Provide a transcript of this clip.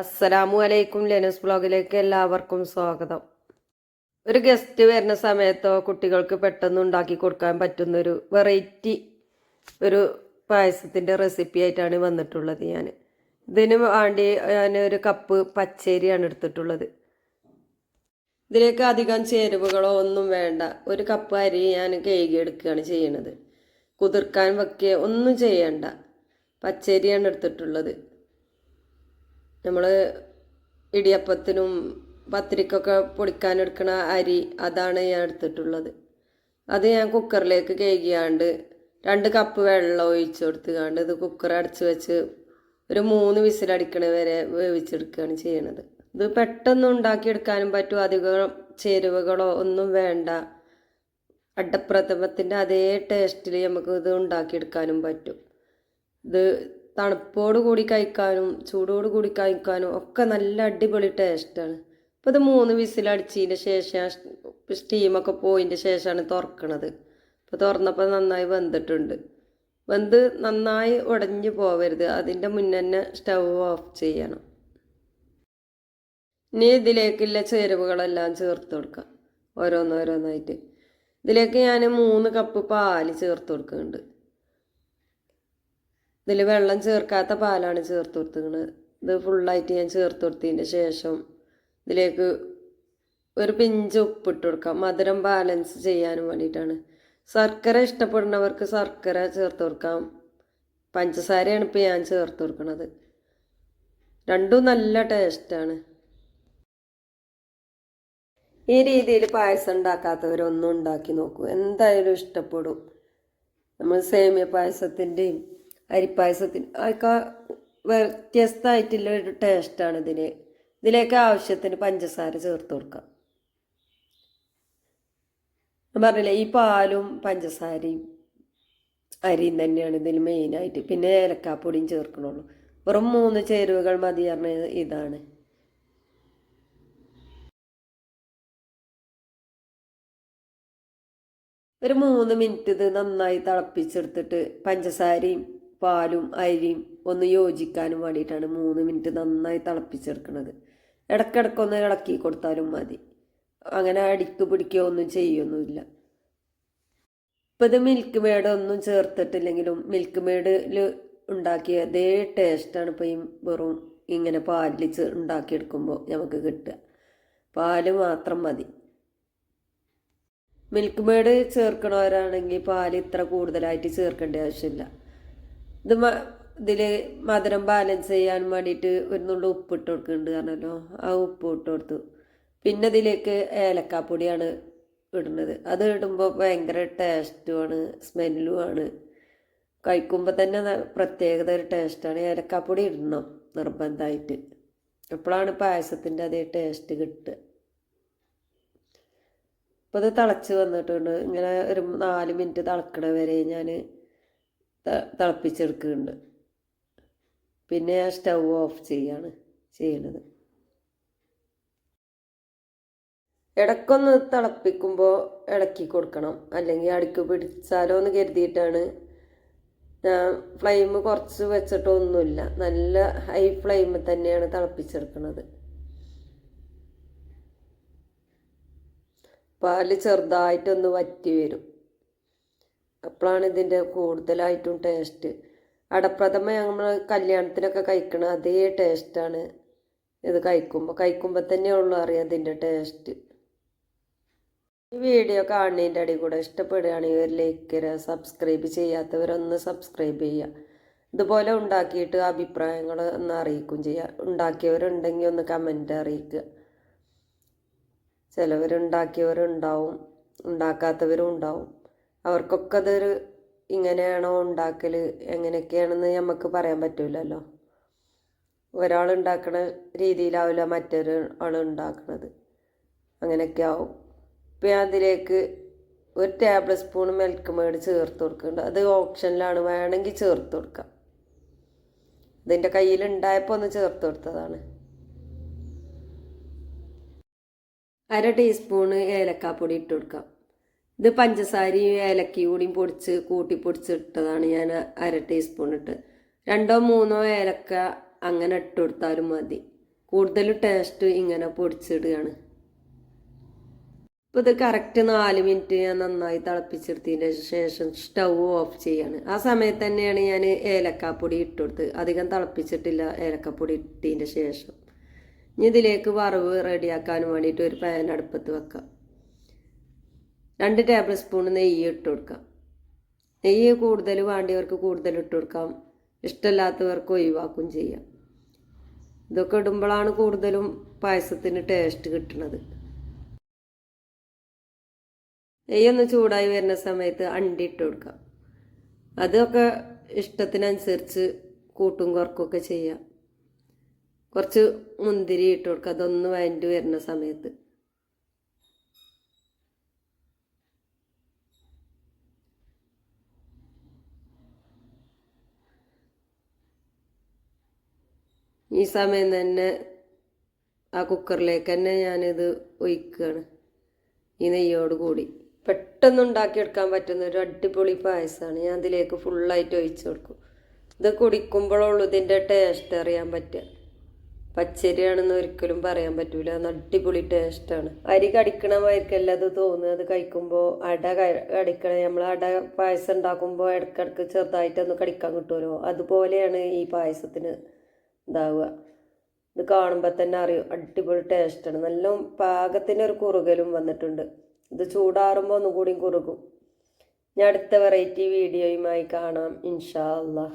അസ്സലാമു അലൈക്കും ലെനസ് ബ്ലോഗിലേക്ക് എല്ലാവർക്കും സ്വാഗതം. ഒരു ഗസ്റ്റ് വരുന്ന സമയത്തോ കുട്ടികൾക്ക് പെട്ടെന്ന് ഉണ്ടാക്കി കൊടുക്കാൻ പറ്റുന്നൊരു വെറൈറ്റി ഒരു പായസത്തിന്റെ റെസിപ്പി ആയിട്ടാണ് വന്നിട്ടുള്ളത് ഞാൻ ഇതിന് വേണ്ടി ഞാൻ ഒരു കപ്പ് പച്ചരിയാണ് എടുത്തിട്ടുള്ളത്. ഇതിലേക്ക് അധികം ചേരുവകളോ ഒന്നും വേണ്ട. ഒരു കപ്പ് അരി ഞാൻ കഴുകി എടുക്കുകയാണ് ചെയ്യണത് കുതിർക്കാൻ വെക്കുക ഒന്നും ചെയ്യണ്ട. പച്ചരിയാണ് എടുത്തിട്ടുള്ളത്. നമ്മൾ ഇടിയപ്പത്തിനും പത്തിരിക്കൊക്കെ പൊടിക്കാനെടുക്കണ അരി അതാണ് ഞാൻ എടുത്തിട്ടുള്ളത്. അത് ഞാൻ കുക്കറിലേക്ക് കഴുകിയാണ്ട് രണ്ട് കപ്പ് വെള്ളം ഒഴിച്ചു കൊടുത്തുകൊണ്ട് ഇത് കുക്കർ അടച്ച് വെച്ച് ഒരു മൂന്ന് വിസിലടിക്കണ വരെ വേവിച്ചെടുക്കുകയാണ് ചെയ്യണത്. ഇത് പെട്ടെന്ന് ഉണ്ടാക്കിയെടുക്കാനും പറ്റും. അധികം ചേരുവകളോ ഒന്നും വേണ്ട. അഡപ്രഥമത്തിന്റെ അതേ ടേസ്റ്റിൽ നമുക്ക് ഇത് ഉണ്ടാക്കിയെടുക്കാനും പറ്റും. ഇത് തണുപ്പോട് കൂടി കഴിക്കാനും ചൂടോട് കൂടി കഴിക്കാനും ഒക്കെ നല്ല അടിപൊളി ടേസ്റ്റാണ്. അപ്പോൾ ഇത് മൂന്ന് വിസിലടിച്ചതിന് ശേഷം സ്റ്റീമൊക്കെ പോയതിന്റെ ശേഷമാണ് തുറക്കണത്. അപ്പോൾ തുറന്നപ്പോൾ നന്നായി വെന്തിട്ടുണ്ട്. വെന്ത് നന്നായി ഉടഞ്ഞു പോവരുത്. അതിന്റെ മുന്നേ തന്നെ ഓഫ് ചെയ്യണം. ഇനി ഇതിലേക്കുള്ള ചേരുവകളെല്ലാം ചേർത്ത് കൊടുക്കാം. ഓരോന്നോരോന്നായിട്ട്. ഇതിലേക്ക് ഞാൻ മൂന്ന് കപ്പ് പാൽ ചേർത്ത് കൊടുക്കുന്നുണ്ട്. ഇതിൽ വെള്ളം ചേർക്കാത്ത പാലാണ് ചേർത്ത് കൊടുത്തിരിക്കുന്നത് ഇത് ഫുള്ളായിട്ട് ഞാൻ ചേർത്ത് കൊടുത്തതിന്റെ ശേഷം ഇതിലേക്ക് ഒരു പിഞ്ച് ഉപ്പിട്ട് കൊടുക്കാം. മധുരം ബാലൻസ് ചെയ്യാനും വേണ്ടിയിട്ടാണ്. ശർക്കര ഇഷ്ടപ്പെടുന്നവർക്ക് ശർക്കര ചേർത്ത് കൊടുക്കാം. പഞ്ചസാരയാണ് ഇപ്പോൾ ഞാൻ ചേർത്ത് കൊടുക്കുന്നത് രണ്ടും നല്ല ടേസ്റ്റാണ് ഈ രീതിയിൽ പായസം ഉണ്ടാക്കാത്തവരൊന്നും ഉണ്ടാക്കി നോക്കൂ. എന്തായാലും ഇഷ്ടപ്പെടും. നമ്മൾ സേമിയ പായസത്തിന്റെയും അരിപ്പായസത്തിന്. അതൊക്കെ വ്യത്യസ്തമായിട്ടുള്ള ഒരു ടേസ്റ്റാണ് ഇതിന്. ഇതിലേക്ക് ആവശ്യത്തിന് പഞ്ചസാര ചേർത്ത് കൊടുക്കാം. പറഞ്ഞില്ലേ ഈ പാലും പഞ്ചസാരയും അരിയും തന്നെയാണ് ഇതിൽ മെയിനായിട്ട്. പിന്നെ ഏലക്കാപ്പൊടിയും ചേർക്കണുള്ളൂ. വെറും മൂന്ന് ചേരുവകൾ മതി പറഞ്ഞത് ഇതാണ്. ഒരു മൂന്ന് മിനിറ്റ് ഇത് നന്നായി തിളപ്പിച്ചെടുത്തിട്ട് പഞ്ചസാരയും പാലും അരിയും ഒന്ന് യോജിക്കാനും വേണ്ടിയിട്ടാണ് മൂന്ന് മിനിറ്റ് നന്നായി തിളപ്പിച്ചെടുക്കുന്നത് ഇടക്കിടക്കൊന്ന് ഇളക്കി കൊടുത്താലും മതി. അങ്ങനെ അടിക്ക് പിടിക്കുകയോ ഒന്നും ചെയ്യൊന്നുമില്ല. ഇപ്പം ഇത് മിൽക്ക് മേഡ് ഒന്നും ചേർത്തിട്ടില്ലെങ്കിലും മിൽക്ക് മേഡിൽ ഉണ്ടാക്കിയ അതേ ടേസ്റ്റാണ് ഇപ്പോൾ ഈ വെറും ഇങ്ങനെ പാലിൽ ഉണ്ടാക്കിയെടുക്കുമ്പോൾ നമുക്ക് കിട്ടുക. പാൽ മാത്രം മതി. മിൽക്ക് മേഡ് ചേർക്കണവരാണെങ്കിൽ പാൽ ഇത്ര കൂടുതലായിട്ട് ചേർക്കേണ്ട ആവശ്യമില്ല. ഇത് ഇതിൽ മധുരം ബാലൻസ് ചെയ്യാൻ വേണ്ടിയിട്ട് ഒരു നുള്ളു ഉപ്പ് ഇട്ട് കൊടുക്കുന്നുണ്ട് പറഞ്ഞല്ലോ. ആ ഉപ്പ് ഇട്ട് കൊടുത്തു. പിന്നെ ഇതിലേക്ക് ഏലക്കാപ്പൊടിയാണ് ഇടുന്നത്. അത് ഇടുമ്പോൾ ഭയങ്കര ടേസ്റ്റുമാണ് സ്മെല്ലുമാണ് കഴിക്കുമ്പോൾ തന്നെ പ്രത്യേകത ഒരു ടേസ്റ്റാണ് ഏലക്കാപ്പൊടി ഇടണം നിർബന്ധമായിട്ട്. അപ്പോഴാണ് പായസത്തിന്റെ അതേ ടേസ്റ്റ് കിട്ടുക. അപ്പോൾ ഇത് തിളച്ച് വന്നിട്ടുണ്ട്. ഇങ്ങനെ ഒരു നാല് മിനിറ്റ് തിളക്കണ വരെ ഞാൻ തിളപ്പിച്ചെടുക്കുന്നുണ്ട്. പിന്നെ ആ സ്റ്റൗ ഓഫ് ചെയ്യാണ് ചെയ്യണത് ഇടക്കൊന്ന് തിളപ്പിക്കുമ്പോൾ ഇളക്കി കൊടുക്കണം. അല്ലെങ്കിൽ അടുക്ക് പിടിച്ചാലോ എന്ന് കരുതിയിട്ടാണ് ഞാൻ ഫ്ലെയിം കുറച്ച് വെച്ചിട്ടൊന്നുമില്ല നല്ല ഹൈ ഫ്ലെയിമിൽ തന്നെയാണ് തിളപ്പിച്ചെടുക്കുന്നത്. പാൽ ചെറുതായിട്ടൊന്ന് വറ്റി വരും. അപ്പോഴാണ് ഇതിന്റെ കൂടുതലായിട്ടും ടേസ്റ്റ് അടപ്രഥമ നമ്മൾ കല്യാണത്തിനൊക്കെ കഴിക്കണ അതേ ടേസ്റ്റാണ് ഇത് കഴിക്കുമ്പോൾ കഴിക്കുമ്പോൾ തന്നെ ഉള്ളൂ അറിയാം ഇതിന്റെ ടേസ്റ്റ് ഈ വീഡിയോ കാണുന്നതിന്റെ അടി കൂടെ ഇഷ്ടപ്പെടുകയാണെങ്കിൽ ഒരു ലൈക്ക് തരിക സബ്സ്ക്രൈബ് ചെയ്യാത്തവരൊന്ന് സബ്സ്ക്രൈബ് ചെയ്യുക. ഇതുപോലെ ഉണ്ടാക്കിയിട്ട് അഭിപ്രായങ്ങൾ ഒന്ന് അറിയിക്കും ചെയ്യുക. ഉണ്ടാക്കിയവരുണ്ടെങ്കിൽ ഒന്ന് കമന്റ് അറിയിക്കുക. ചിലവരുണ്ടാക്കിയവരുണ്ടാവും ഉണ്ടാക്കാത്തവരും ഉണ്ടാവും. അവർക്കൊക്കെ അതൊരു ഇങ്ങനെയാണോ ഉണ്ടാക്കൽ എങ്ങനെയൊക്കെയാണെന്ന് നമുക്ക് പറയാൻ പറ്റില്ലല്ലോ ഒരാൾ ഉണ്ടാക്കുന്ന രീതിയിലാവില്ല മറ്റൊരു ആൾ ഉണ്ടാക്കുന്നത് അങ്ങനെയൊക്കെ ആവും ഇപ്പം അതിലേക്ക് ഒരു ടേബിൾ സ്പൂൺ മിൽക്ക് മേഡ് ചേർത്ത് കൊടുക്കുന്നുണ്ട്. അത് ഓപ്ഷനിലാണ് വേണമെങ്കിൽ ചേർത്ത് കൊടുക്കാം. ഇതിന്റെ കയ്യിലുണ്ടായപ്പോൾ ഒന്ന് ചേർത്ത് കൊടുത്തതാണ്. അര ടീസ്പൂണ് ഏലക്കാപ്പൊടി ഇട്ട് കൊടുക്കാം. ഇത് പഞ്ചസാരയും ഏലക്കയും കൂടിയും പൊടിച്ച് കൂട്ടി പൊടിച്ചിട്ടതാണ് ഞാൻ അര ടീസ്പൂൺ ഇട്ട്. രണ്ടോ മൂന്നോ ഏലക്ക അങ്ങനെ ഇട്ട് കൊടുത്താലും മതി. കൂടുതൽ ടേസ്റ്റ് ഇങ്ങനെ പൊടിച്ചിടുകയാണ്. ഇപ്പോൾ ഇത് കറക്റ്റ് നാല് മിനിറ്റ് ഞാൻ നന്നായി തിളപ്പിച്ചെടുത്തതിന് ശേഷം സ്റ്റൗ ഓഫ് ചെയ്യാണ്. ആ സമയത്ത് തന്നെയാണ് ഞാൻ ഏലക്കാപ്പൊടി ഇട്ട് കൊടുത്ത്. അധികം തിളപ്പിച്ചിട്ടില്ല ഏലക്കാപ്പൊടി ഇട്ടതിന്റെ ശേഷം. ഇനി ഇതിലേക്ക് വറവ് റെഡിയാക്കാൻ വേണ്ടിയിട്ട് ഒരു പാൻ അടുപ്പത്ത് വെക്കാം. രണ്ട് ടേബിൾ സ്പൂൺ നെയ്യ് ഇട്ട് കൊടുക്കാം. നെയ്യ് കൂടുതൽ വേണ്ടിയവർക്ക് കൂടുതൽ ഇട്ട് കൊടുക്കാം. ഇഷ്ടമില്ലാത്തവർക്ക് ഒഴിവാക്കും ചെയ്യാം. ഇതൊക്കെ ഇടുമ്പോഴാണ് കൂടുതലും പായസത്തിന് ടേസ്റ്റ് കിട്ടുന്നത് നെയ്യൊന്ന് ചൂടായി വരുന്ന സമയത്ത് അണ്ടി ഇട്ട് കൊടുക്കാം. അതൊക്കെ ഇഷ്ടത്തിനനുസരിച്ച് കൂട്ടും കുറക്കൊക്കെ ചെയ്യാം. കുറച്ച് മുന്തിരി ഇട്ട് കൊടുക്കുക അതൊന്ന് വഴണ്ട് വരുന്ന സമയത്ത്. ഈ സമയം തന്നെ ആ കുക്കറിലേക്ക് തന്നെ ഞാനിത് ഒഴിക്കുകയാണ് ഈ നെയ്യോട് കൂടി. പെട്ടെന്ന് ഉണ്ടാക്കിയെടുക്കാൻ പറ്റുന്ന ഒരു അടിപൊളി പായസമാണ് ഞാൻ അതിലേക്ക് ഫുള്ളായിട്ട് ഒഴിച്ചു കൊടുക്കും. ഇത് കുടിക്കുമ്പോഴുള്ളൂ ഇതിന്റെ ടേസ്റ്റ് അറിയാൻ പറ്റുക. പച്ചരിയാണെന്ന് ഒരിക്കലും പറയാൻ പറ്റൂല. അടിപൊളി ടേസ്റ്റാണ് അരി കടിക്കണമായിരിക്കല്ല അത് തോന്നുന്നത് അത് കഴിക്കുമ്പോൾ അട കടിക്കണ നമ്മൾ അട പായസം ഉണ്ടാക്കുമ്പോൾ ഇടക്കിടക്ക് ചെറുതായിട്ടൊന്ന് കടിക്കാൻ കിട്ടുമല്ലോ? അതുപോലെയാണ് ഈ പായസത്തിന് ഇതാവുക. ഇത് കാണുമ്പോൾ തന്നെ അറിയും. അടിപൊളി ടേസ്റ്റാണ് നല്ല പാകത്തിന് ഒരു കുറുകലും വന്നിട്ടുണ്ട്. ഇത് ചൂടാറുമ്പോൾ ഒന്നുകൂടി കുറുകും. ഞാൻ അടുത്ത വെറൈറ്റി വീഡിയോയുമായി കാണാം. ഇൻഷാ അല്ലാ